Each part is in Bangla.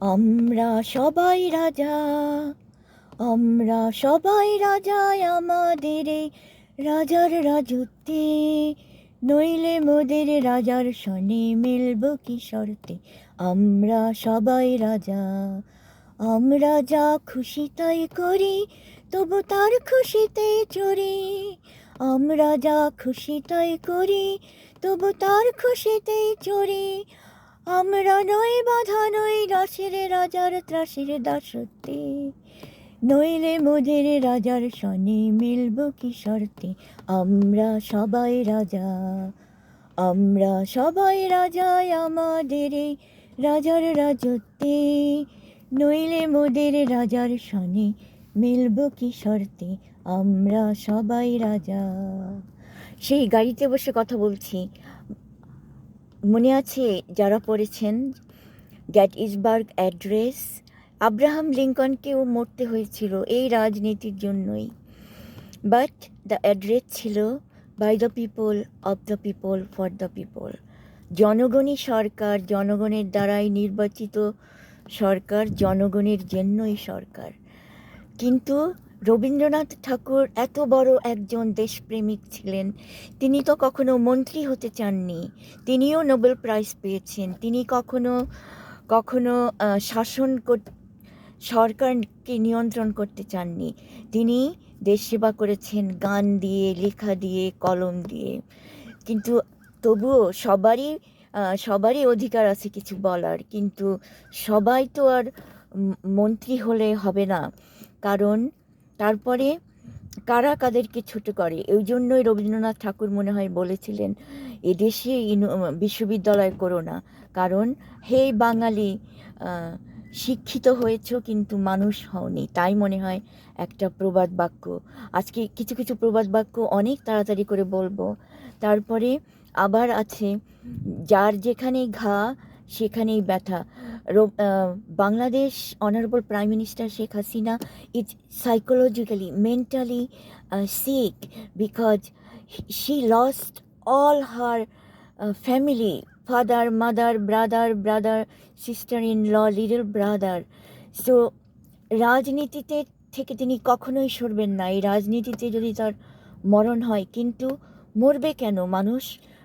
আমরা সবাই রাজা, আমরা সবাই রাজায় আমাদের রাজার রাজত্বে। নইলে মোদের রাজার সনে মিলব কি শর্তে? আমরা সবাই রাজা, আমরা যা খুশি তাই করি, তবু তার খুশিতে চড়ি। আমরা যা খুশি তাই করি, তবু তার খুশিতে চড়ি। আমরা নই বাধা নই দাসের রাজার ত্রাসের দাসত্বে। নইলে মোদের রাজার সনে মিলব কি শর্তে? আমরা সবাই রাজা, আমরা সবাই রাজায় আমাদের রাজার রাজত্বে। নইলে মোদের রাজার সনে মিলব কি শর্তে? আমরা সবাই রাজা। সেই গাড়িতে বসে কথা বলছি। মনে আছে যারা পড়েছেন গ্যাট ইসবার্গ অ্যাড্রেস। আব্রাহাম লিঙ্কনকেও মরতে হয়েছিল এই রাজনীতির জন্যই। বাট দ্য অ্যাড্রেস ছিল by the people of the people for the people জনগণই সরকার, জনগণের দ্বারাই নির্বাচিত সরকার, জনগণের জন্যই সরকার। কিন্তু রবীন্দ্রনাথ ঠাকুর এত বড় একজন দেশপ্রেমিক ছিলেন, তিনি তো কখনো মন্ত্রী হতে চাননি, তিনিও নোবেল প্রাইজ পেয়েছেন, তিনি কখনো কখনো শাসন কর- সরকারকে নিয়ন্ত্রণ করতে চাননি। তিনি দেশ সেবা করেছেন, গান দিয়ে, লেখা দিয়ে, কলম দিয়ে। কিন্তু তবুও সবারই সবারই অধিকার আছে কিছু বলার। কিন্তু সবাই তো আর মন্ত্রী হলে হবে না। কারণ তারপরে কারা কাদেরকে ছোট করে? এই জন্যই রবীন্দ্রনাথ ঠাকুর মনে হয় বলেছিলেন এদেশে বিশ্ববিদ্যালয় করো না। কারণ, হে বাঙালি শিক্ষিত হয়েছ কিন্তু মানুষ হওনি। তাই মনে হয় একটা প্রবাদ বাক্য। আজকে কিছু কিছু প্রবাদ বাক্য অনেক তাড়াতাড়ি করে বলব। তারপরে আবার আছে, যার যেখানে ঘা সেখানেই ব্যথা। Bangladesh honourable prime minister Sheikh Hasina is psychologically mentally sick because she lost all her family father mother brother brother sister in law little brother so রাজনীতিতে থেকে তিনি কখনোই সরবেন না। এই রাজনীতিতে যদি তার মরণ হয়, কিন্তু মরবে কেন? মানুষ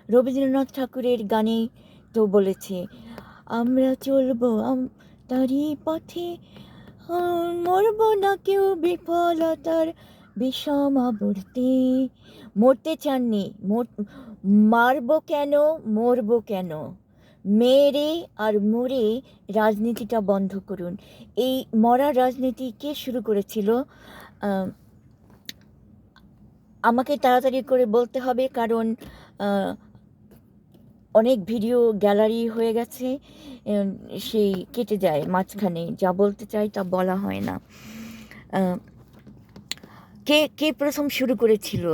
রবীন্দ্রনাথ ঠাকুরের গানেই তো বলেছে আমরা চলবো তারই পথে মরব না কেউ বিফলতার বিষম আবর্তে। মরতে চাননি, মর- মারবো কেন, মরবো কেন? মেরে আর মরে রাজনীতিটা বন্ধ করুন। এই মরার রাজনীতি কে শুরু করেছিল? আমাকে তাড়াতাড়ি করে বলতে হবে, কারণ অনেক ভিডিও গ্যালারি হয়ে গেছে সেই কেটে যায়, মাঝখানে যা বলতে চাই তা বলা হয় না। কে কে প্রথম শুরু করেছিল?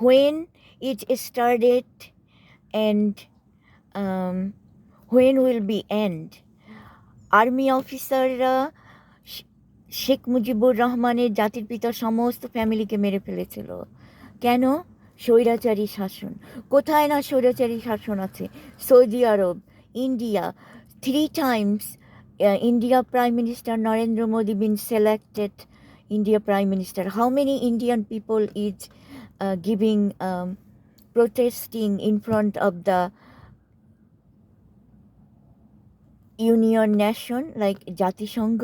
When it started and when will be end army অফিসাররা শেখ মুজিবুর রহমানের জাতির পিতার সমস্ত ফ্যামিলিকে মেরে ফেলেছিল। কেন? স্বৈরাচারী শাসন। কোথায় না স্বৈরাচারী শাসন আছে? Saudi Arab, India three times India prime minister Narendra Modi been selected India prime minister how many Indian people is giving protesting in front of the union nation like জাতিসংঘ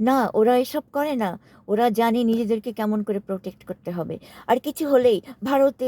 না, ওরা এসব করে না। ওরা জানে নিজেদেরকে কেমন করে প্রোটেক্ট করতে হবে। আর কিছু হলেই ভারতের